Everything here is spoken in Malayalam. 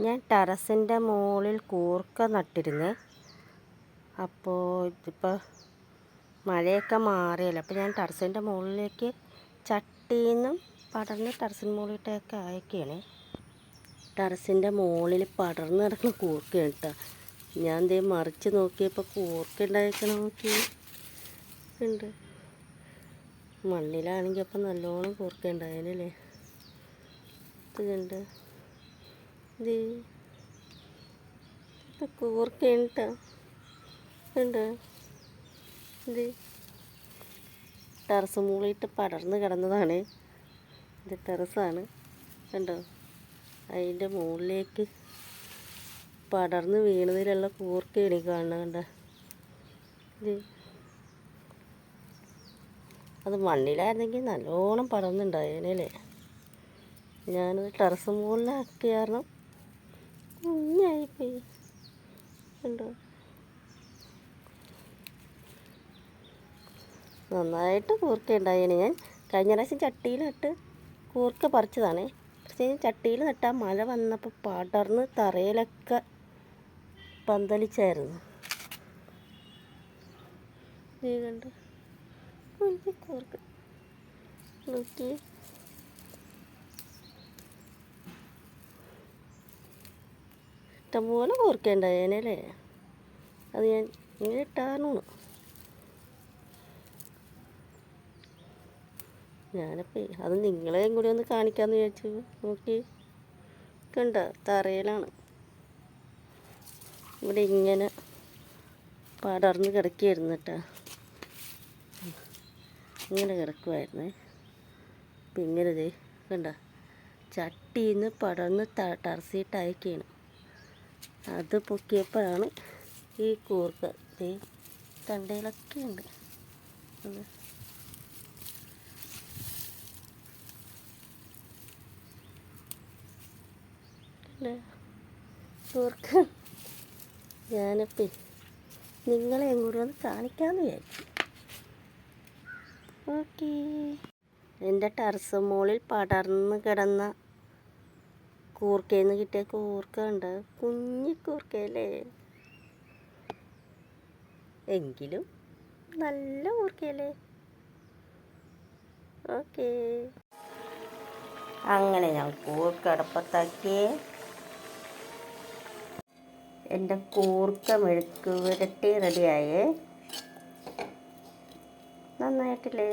ഞാൻ ടെറസിന്റെ മുകളിൽ കൂർക്ക നട്ടിരുന്നു. അപ്പോൾ ഇതിപ്പോൾ മഴയൊക്കെ മാറിയല്ലോ. അപ്പോൾ ഞാൻ ടെറസിന്റെ മുകളിലേക്ക് ചട്ടിയിൽ നിന്നും പടർന്ന് ടെറസിന് മുകളിലിട്ടൊക്കെ അയക്കുകയാണ് ടെറസിന്റെ മുകളിൽ പടർന്ന് കിടക്കുന്ന കൂർക്കയാണ് കേട്ടോ. ഞാൻ ദേ മറിച്ച് നോക്കിയപ്പോൾ കൂർക്ക ഉണ്ടായിരിക്കണ നോക്കി. ഉണ്ട്. മണ്ണിലാണെങ്കിൽ അപ്പം നല്ലോണം കൂർക്ക ഉണ്ടായാലല്ലേ? ഇത് കണ്ട്. ഇത് ഇത് കൂർക്കയാണ് കേട്ടോ ഉണ്ട് ഇത് ടെറസ് മുകളിലിട്ട് പടർന്ന് കിടന്നതാണ്. ഇത് ടെറസാണ്. കണ്ടോ? അതിന്റെ മുകളിലേക്ക് പടർന്ന് വീണതിലുള്ള കൂർക്കയാണ് കാണുന്നത് കണ്ട. ഇത് അത് മണ്ണിലായിരുന്നെങ്കിൽ നല്ലോണം പടർന്നുണ്ടായേനല്ലേ ഞാനത് ടെറസ് മുകളിലാക്കി കാരണം കണ്ടോ നന്നായിട്ട് കൂർക്ക ഞാൻ. കഴിഞ്ഞ പ്രാവശ്യം ചട്ടിയിലിട്ട് കൂർക്ക പറിച്ചതാണേ. പക്ഷേ ചട്ടിയിൽ നട്ടാൽ മഴ വന്നപ്പോൾ പടർന്ന് തറയിലൊക്കെ പന്തലിച്ചായിരുന്നു. നീ കണ്ട്? കൂർക്ക. നോക്കി ഇഷ്ടംപോലെ കൂർക്ക ഉണ്ടായേനല്ലേ അത് ഞാൻ ഇങ്ങനെ ഇട്ടാണ് ഞാനപ്പോൾ അത് നിങ്ങളെയും കൂടി ഒന്ന് കാണിക്കാമെന്ന് വിചാരിച്ചു നോക്കി. കണ്ട തറയിലാണ്. ഇവിടെ ഇങ്ങനെ പടർന്ന് കിടക്കുകയായിരുന്നു കേട്ടോ ഇങ്ങനെ കിടക്കുമായിരുന്നേ അപ്പം ഇങ്ങനെ കണ്ട ചട്ടിയിൽ നിന്ന് പടർന്ന് ത ടർസിയിട്ട് അയക്കുകയാണ് അത് പൊക്കിയപ്പോഴാണ് ഈ കൂർക്ക. ദേ തണ്ടയിലൊക്കെ ഉണ്ട്. കൂർക്ക. ഞാനപ്പേ നിങ്ങളെ എങ്ങോട്ട് ഒന്ന് കാണിക്കാമെന്ന് വിചാരിച്ചു. ഓക്കേ. എന്റെ ടെറസ് മുകളിൽ പടർന്ന് കിടന്ന കൂർക്കയിൽ നിന്ന് കിട്ടിയ കൂർക്ക ഉണ്ട് കുഞ്ഞിക്കൂർക്കയല്ലേ എങ്കിലും നല്ല കൂർക്കയല്ലേ? ഓക്കേ. അങ്ങനെ ഞാൻ കൂർക്കടപ്പത്താക്കി എന്റെ കൂർക്ക മെഴുക്ക് പുരട്ടി റെഡിയായേ. നന്നായിട്ടില്ലേ?